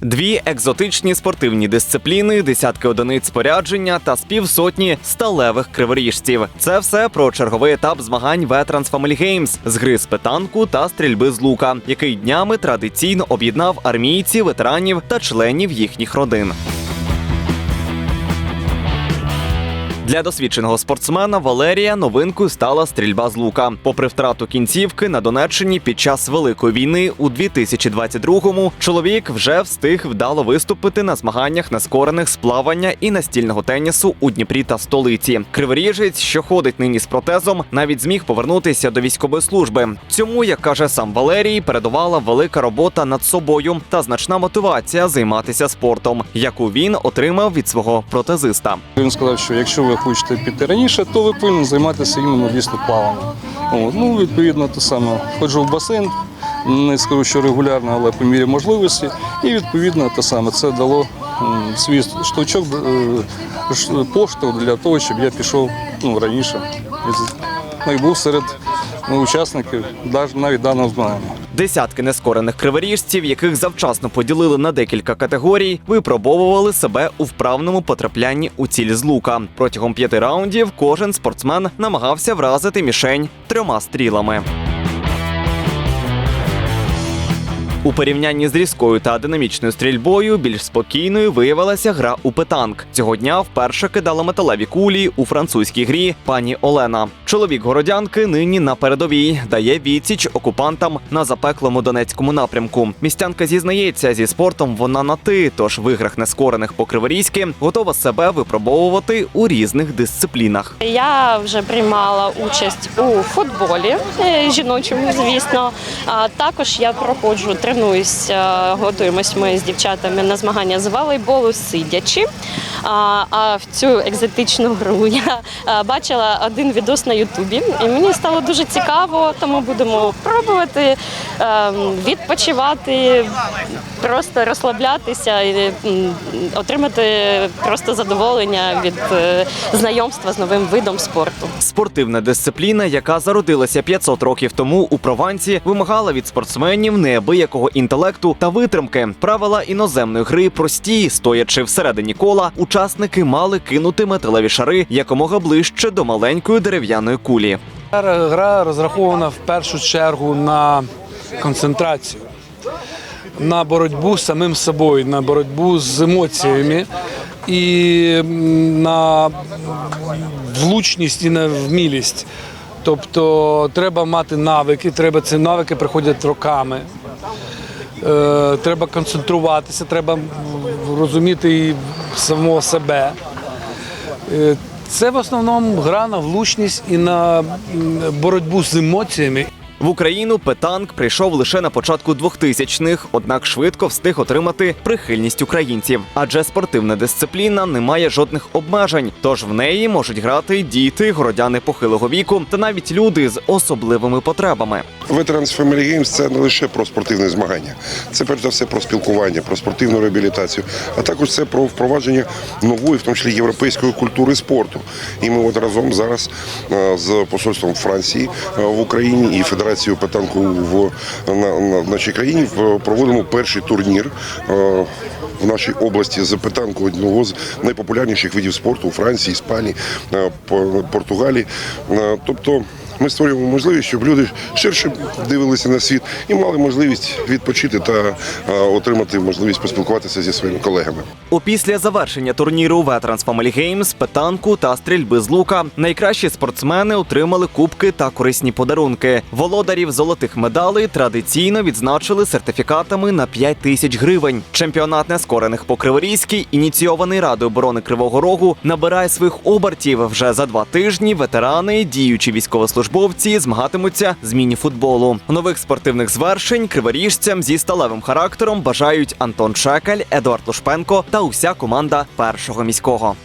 Дві екзотичні спортивні дисципліни, десятки одиниць спорядження та з півсотні сталевих криворіжців. Це все про черговий етап змагань Veterans Family Games з гри з питанку та стрільби з лука, який днями традиційно об'єднав армійців, ветеранів та членів їхніх родин. Для досвідченого спортсмена Валерія новинкою стала стрільба з лука. Попри втрату кінцівки на Донеччині під час великої війни у 2022-му чоловік вже встиг вдало виступити на змаганнях нескорених з плавання і настільного тенісу у Дніпрі та столиці. Криворіжець, що ходить нині з протезом, навіть зміг повернутися до військової служби. Цьому, як каже сам Валерій, передувала велика робота над собою та значна мотивація займатися спортом, яку він отримав від свого протезиста. Він сказав, що якщо ви хочете піти раніше, то ви повинні займатися іменно дійсно плаванням. Ну, відповідно, те саме. Ходжу в басейн, не скажу, що регулярно, але по мірі можливості. І відповідно те саме. Це дало свій штовчок, е, поштовх для того, щоб я пішов ну, раніше. Ну, і був серед учасників навіть- навіть даного змагання. Десятки нескорених криворіжців, яких завчасно поділили на декілька категорій, випробовували себе у вправному потраплянні у ціль з лука. Протягом п'яти раундів кожен спортсмен намагався вразити мішень трьома стрілами. У порівнянні з різкою та динамічною стрільбою більш спокійною виявилася гра у питанк. Цього дня вперше кидала металеві кулі у французькій грі пані Олена. Чоловік городянки нині на передовій дає відсіч окупантам на запеклому донецькому напрямку. Містянка зізнається, зі спортом вона на ти, тож в іграх нескорених по криворізьки готова себе випробовувати у різних дисциплінах. Я вже приймала участь у футболі е, жіночому, звісно. А також я проходжу, тренуюсь, е, готуємось ми з дівчатами на змагання з волейболу сидячи. А, в цю екзотичну гру я бачила один відос на Ютубі, і мені стало дуже цікаво, тому будемо пробувати е, відпочивати, просто розслаблятися і отримати просто задоволення від е, знайомства з новим видом спорту. Спортивна дисципліна, яка зародилася 500 років тому у Провансі, вимагала від спортсменів неабиякого інтелекту та витримки. Правила іноземної гри прості, стоячи всередині кола, учасники мали кинути металеві шари якомога ближче до маленької дерев'яної кулі. Гра розрахована в першу чергу на концентрацію, на боротьбу з самим собою, на боротьбу з емоціями і на влучність і на вмілість. Тобто треба мати навики, треба ці навики приходять роками. Е, треба концентруватися, треба розуміти і самого себе. Е, Це в основному гра на влучність і на боротьбу з емоціями. В Україну петанк прийшов лише на початку 2000-х, однак швидко встиг отримати прихильність українців. Адже спортивна дисципліна не має жодних обмежень, тож в неї можуть грати діти, городяни похилого віку та навіть люди з особливими потребами. Veterans Family Games – це не лише про спортивне змагання, це перш за все про спілкування, про спортивну реабілітацію, а також це про впровадження нової, в тому числі європейської культури спорту. І ми от разом зараз е, з посольством Франції е, в Україні і Федерацією петанку в на, на нашій країні проводимо перший турнір. е, В нашій області з питанку одного з найпопулярніших видів спорту у Франції, Іспанії, е, Португалії. Е, Тобто ми створюємо можливість, щоб люди ширше дивилися на світ і мали можливість відпочити та отримати можливість поспілкуватися зі своїми колегами. Опісля завершення турніру Veterans Family Games, петанку та стрільби з лука найкращі спортсмени отримали кубки та корисні подарунки. Володарів золотих медалей традиційно відзначили сертифікатами на 5 тисяч гривень. Чемпіонат нескорених по Криворізькій, ініційований Радою оборони Кривого Рогу, набирає своїх обертів. Вже за два тижні ветерани, діючі військовослужбовці, змагатимуться з міні-футболу. Нових спортивних звершень криворіжцям зі сталевим характером бажають Антон Шекель, Едуард Лушпенко та уся команда першого міського.